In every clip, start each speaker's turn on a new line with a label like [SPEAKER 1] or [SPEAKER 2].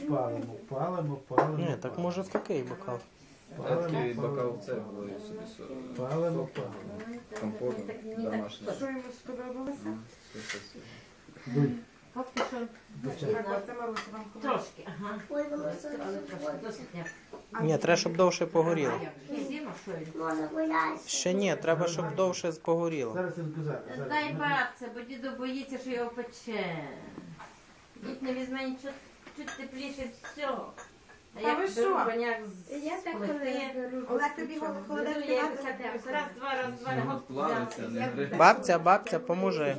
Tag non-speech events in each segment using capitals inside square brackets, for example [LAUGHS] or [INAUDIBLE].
[SPEAKER 1] Палимо, палимо, палимо.
[SPEAKER 2] Ні, так може в такий бокал.
[SPEAKER 3] Такий бокал це було собі со-
[SPEAKER 1] Палимо,
[SPEAKER 3] соку, компоту домашнього.
[SPEAKER 4] Що йому сподобалося?
[SPEAKER 3] Все, все, все.
[SPEAKER 1] Дуй,
[SPEAKER 5] Поки що
[SPEAKER 1] дівчата.
[SPEAKER 4] Так, це Маруся вам купила.
[SPEAKER 5] трошки, ага. Але трошки, досить не.
[SPEAKER 2] Ні, треба, щоб довше погоріло.
[SPEAKER 5] Зіма, що він?
[SPEAKER 6] Може гуляти.
[SPEAKER 2] Ще ні, треба, щоб довше погоріло.
[SPEAKER 1] Зараз він казав.
[SPEAKER 5] Дай бабця, бо діду боїться, що його пече. Дід не візьме нічого чуть тепліше все. А
[SPEAKER 4] Та
[SPEAKER 5] як
[SPEAKER 4] ви
[SPEAKER 5] беру
[SPEAKER 4] що?
[SPEAKER 5] з
[SPEAKER 6] Я так
[SPEAKER 5] плити,
[SPEAKER 6] беру.
[SPEAKER 4] Олег, тобі його холодець
[SPEAKER 5] я
[SPEAKER 4] кидати?
[SPEAKER 5] якось раз, два, раз, два, гоп,
[SPEAKER 3] плавиться, не гри.
[SPEAKER 2] Бабця, бабця, поможи.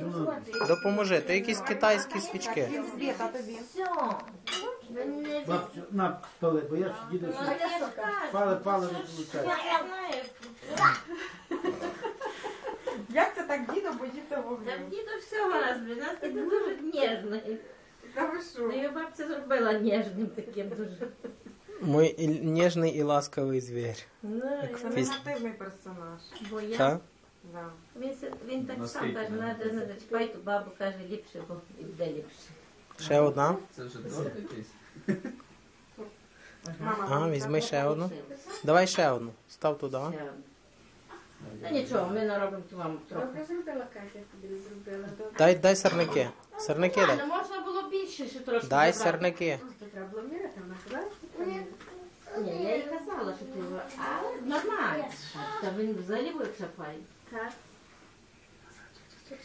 [SPEAKER 2] Допоможи. Ти якісь китайські свічки.
[SPEAKER 4] Він світа тобі.
[SPEAKER 5] Все. Ви не
[SPEAKER 1] Бабцю, на, пали, бо я ж діду
[SPEAKER 5] Ну, я ж кажу.
[SPEAKER 1] пали, пали не
[SPEAKER 5] Я знаю.
[SPEAKER 4] Як це так дідо боїться
[SPEAKER 5] Та
[SPEAKER 4] вогню?
[SPEAKER 5] діду все у нас, блін, нас діду дуже ніжний.
[SPEAKER 4] Та ви що?
[SPEAKER 5] Ну, бабця зробила ніжним таким дуже.
[SPEAKER 2] Мой і- ніжний і ласкавий звір.
[SPEAKER 5] Ну,
[SPEAKER 2] Як
[SPEAKER 4] Це
[SPEAKER 2] пісні.
[SPEAKER 4] негативний персонаж.
[SPEAKER 5] бо я...
[SPEAKER 2] Так?
[SPEAKER 4] Да.
[SPEAKER 5] Він, се- він так сам
[SPEAKER 3] Наскільки?
[SPEAKER 5] каже, надо не зачіпай, ту бабу каже ліпше, бо і буде ліпше.
[SPEAKER 2] Ще одна.
[SPEAKER 3] Це вже торт якийсь?
[SPEAKER 4] Мама,
[SPEAKER 2] А, візьми ще одну. Давай ще одну. Став туди.
[SPEAKER 5] Ще одну. Та нічого, ми наробимо вам трохи.
[SPEAKER 6] Добре зробила, каже, тобі не зробила. Добре.
[SPEAKER 2] Дай, дай сирники. Сирники дай.
[SPEAKER 5] ну можна було більше ще трошки
[SPEAKER 2] Дай
[SPEAKER 5] забрати.
[SPEAKER 2] сирники.
[SPEAKER 6] То треба було міряти, вона казала, що.
[SPEAKER 5] Ні, я їй казала, що ти його... А, нормально. Та він взагалі буде чапай.
[SPEAKER 6] Так.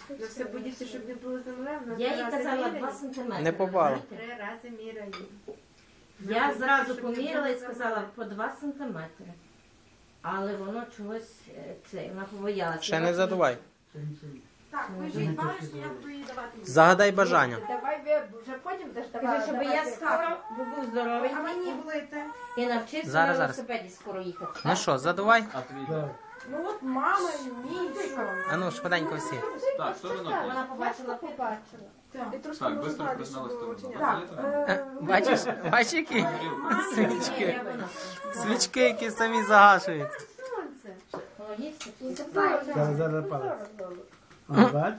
[SPEAKER 4] Ви все боїться, щоб не було земле. вона
[SPEAKER 5] Я їй казала
[SPEAKER 4] міряє.
[SPEAKER 5] 2 сантиметри.
[SPEAKER 2] Не попала.
[SPEAKER 5] знаєте.
[SPEAKER 4] Три рази міряє.
[SPEAKER 5] Я зразу поміряла і сказала по 2 сантиметри. Але воно чогось е, це, вона побоялася.
[SPEAKER 2] Ще не задувай.
[SPEAKER 4] Так, ви ж бачите, як ви їй давати.
[SPEAKER 2] Загадай бажання.
[SPEAKER 6] Давай ви вже потім даш
[SPEAKER 5] Кажи, щоб я скоро бо був здоровий
[SPEAKER 4] А мені влити.
[SPEAKER 5] і навчився
[SPEAKER 2] Зараз,
[SPEAKER 5] на
[SPEAKER 2] зараз.
[SPEAKER 5] велосипеді скоро їхати.
[SPEAKER 2] Ну що, задувай?
[SPEAKER 3] А твій?
[SPEAKER 4] Ну от мама мій.
[SPEAKER 2] А ну, швиденько всі.
[SPEAKER 3] Так, що воно
[SPEAKER 5] Вона побачила
[SPEAKER 6] побачила.
[SPEAKER 4] Так.
[SPEAKER 6] І трошки
[SPEAKER 3] Так, швидко
[SPEAKER 6] розгадиш,
[SPEAKER 3] призналась
[SPEAKER 6] щоб.
[SPEAKER 4] Так, е,
[SPEAKER 2] Бачиш, бачиш які свічки? Свічки, які самі загашуються.
[SPEAKER 6] Сонце.
[SPEAKER 5] Воно є?
[SPEAKER 1] Зараз, зараз пали. А, бач?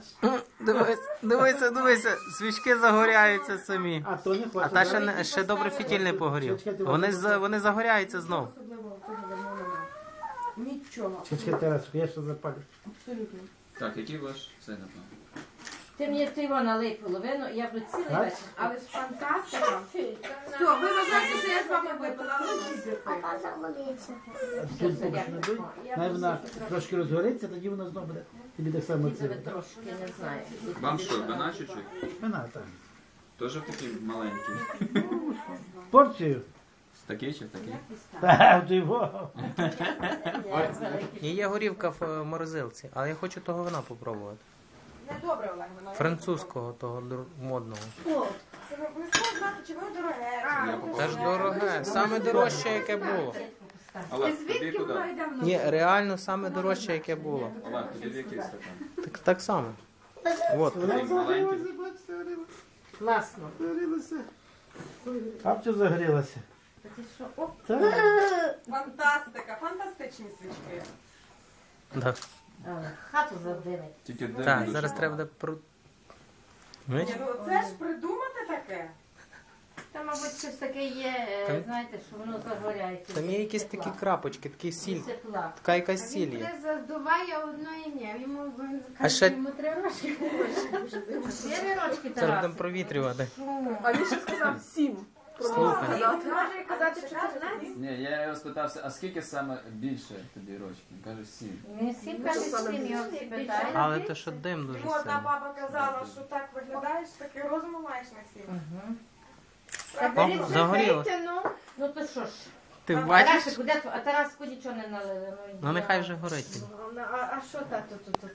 [SPEAKER 2] Дивись, дивися, дивися, свічки загоряються самі.
[SPEAKER 1] А то не хоче.
[SPEAKER 2] Та ще, не, ще добре фітіль не погорів. Вони, за- вони загоряються знов.
[SPEAKER 4] Особливо цього давно. Нічого.
[SPEAKER 1] Чекай, я ще запалю.
[SPEAKER 4] Абсолютно.
[SPEAKER 3] Так, який ваш? Все, напевно.
[SPEAKER 5] Ти мені ти його налий половину, я буду цілий вечір.
[SPEAKER 4] Але ж фантастика. Все, ви вважаєте, що я з вами випила, але
[SPEAKER 6] А та завалиться.
[SPEAKER 1] Не дуй. Най вона трошки розгориться, тоді воно знову буде. Тобі так само це.
[SPEAKER 5] Тебе трошки не знаю.
[SPEAKER 3] Вам що, вина чуть-чуть?
[SPEAKER 1] Вона там.
[SPEAKER 3] Теж такий маленький.
[SPEAKER 1] Порцію.
[SPEAKER 3] Такий чи такий?
[SPEAKER 1] Так, [LAUGHS] ти його.
[SPEAKER 2] І є горівка в морозилці, але я хочу того вина попробувати.
[SPEAKER 4] Недобре, Олег, воно.
[SPEAKER 2] Французького, того модного.
[SPEAKER 4] Це не знати, чи воно дороге.
[SPEAKER 2] Це ж дороге, саме дорожче, яке було.
[SPEAKER 3] Тобі
[SPEAKER 4] звідки
[SPEAKER 3] куди?
[SPEAKER 4] воно йде
[SPEAKER 2] Ні, реально саме дорожче, яке було.
[SPEAKER 3] Олег, тобі в який стакан?
[SPEAKER 2] Так, так само. От.
[SPEAKER 3] Такий маленький.
[SPEAKER 5] Класно. Що? О,
[SPEAKER 1] Так.
[SPEAKER 4] Фантастика, фантастичні свічки.
[SPEAKER 2] Да.
[SPEAKER 5] Хату задивить.
[SPEAKER 3] Тільки де
[SPEAKER 2] Так, зараз треба буде про. Знаєш?
[SPEAKER 4] Ні, ну це ж придумати таке.
[SPEAKER 5] Та, мабуть, щось таке є, е,
[SPEAKER 2] Там-
[SPEAKER 5] знаєте, що воно загоряється.
[SPEAKER 2] Там є якісь такі крапочки, такі сіль.
[SPEAKER 5] Тепла.
[SPEAKER 2] Така якась сіль
[SPEAKER 6] Він
[SPEAKER 2] є.
[SPEAKER 6] задуває одної ні. Йому він
[SPEAKER 2] А
[SPEAKER 6] каже,
[SPEAKER 2] ще-
[SPEAKER 6] йому три рочки.
[SPEAKER 5] Є вірочки,
[SPEAKER 2] Зараз будемо провітрювати.
[SPEAKER 4] А він ще сказав сім.
[SPEAKER 2] Слухай.
[SPEAKER 6] Може казати 14?
[SPEAKER 3] Ні, я його спитався, а скільки саме більше тобі рочки? Він каже, сім.
[SPEAKER 5] Не всі кажуть, сім його всі питають.
[SPEAKER 2] Але то що дим дуже
[SPEAKER 4] Йому одна
[SPEAKER 2] сильний.
[SPEAKER 4] баба казала, що так виглядаєш, такий розуму маєш на сім.
[SPEAKER 5] Мгм.
[SPEAKER 2] О, загоріло.
[SPEAKER 6] ну.
[SPEAKER 5] Ну то що ж?
[SPEAKER 2] Ти
[SPEAKER 5] А
[SPEAKER 2] бачиш?
[SPEAKER 5] Тарасику, де тв- А Тараску нічого не налили.
[SPEAKER 2] Ну нехай вже горить.
[SPEAKER 6] А, а що тато тут?